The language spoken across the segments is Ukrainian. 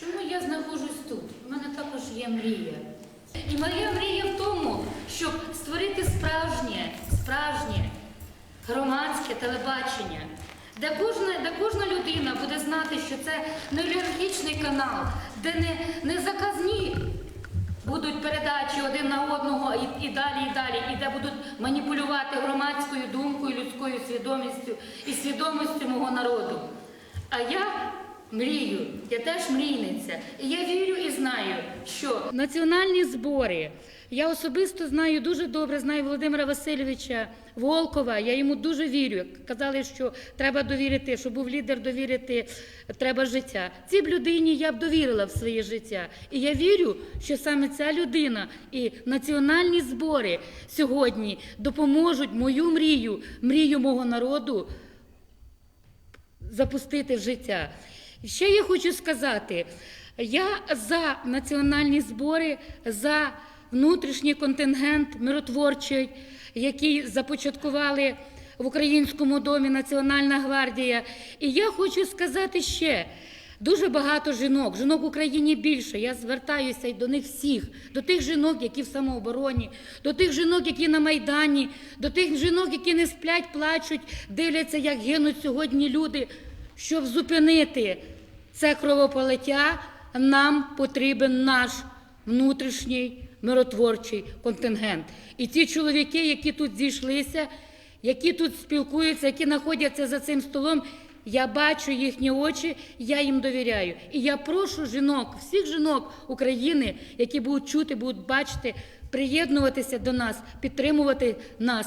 Чому я знаходжусь тут? У мене також є мрія. І моя мрія в тому, щоб створити справжнє, справжнє громадське телебачення, де кожна, де кожна людина буде знати, що це не олігархічний канал, де не, не заказні будуть передачі один на одного і, і далі, і далі, і де будуть маніпулювати громадською думкою, людською свідомістю і свідомістю мого народу. А я мрію, я теж мрійниця. І я вірю і знаю, що національні збори. Я особисто знаю дуже добре, знаю Володимира Васильовича Волкова. Я йому дуже вірю. Казали, що треба довірити, що був лідер довірити, треба життя. Цій людині я б довірила в своє життя. І я вірю, що саме ця людина і національні збори сьогодні допоможуть мою мрію, мрію мого народу запустити в життя. Ще я хочу сказати: я за національні збори, за внутрішній контингент миротворчий, який започаткували в Українському домі Національна гвардія. І я хочу сказати ще. Дуже багато жінок, жінок в Україні більше. Я звертаюся до них всіх, до тих жінок, які в самообороні, до тих жінок, які на Майдані, до тих жінок, які не сплять, плачуть, дивляться, як гинуть сьогодні люди. Щоб зупинити це кровополиття, нам потрібен наш внутрішній миротворчий контингент. І ті чоловіки, які тут зійшлися, які тут спілкуються, які знаходяться за цим столом, я бачу їхні очі, я їм довіряю. І я прошу жінок, всіх жінок України, які будуть чути, будуть бачити, приєднуватися до нас, підтримувати нас.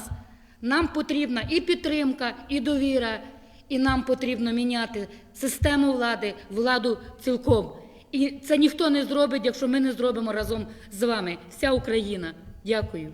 Нам потрібна і підтримка, і довіра, і нам потрібно міняти систему влади, владу цілком. І це ніхто не зробить, якщо ми не зробимо разом з вами. Вся Україна. Дякую.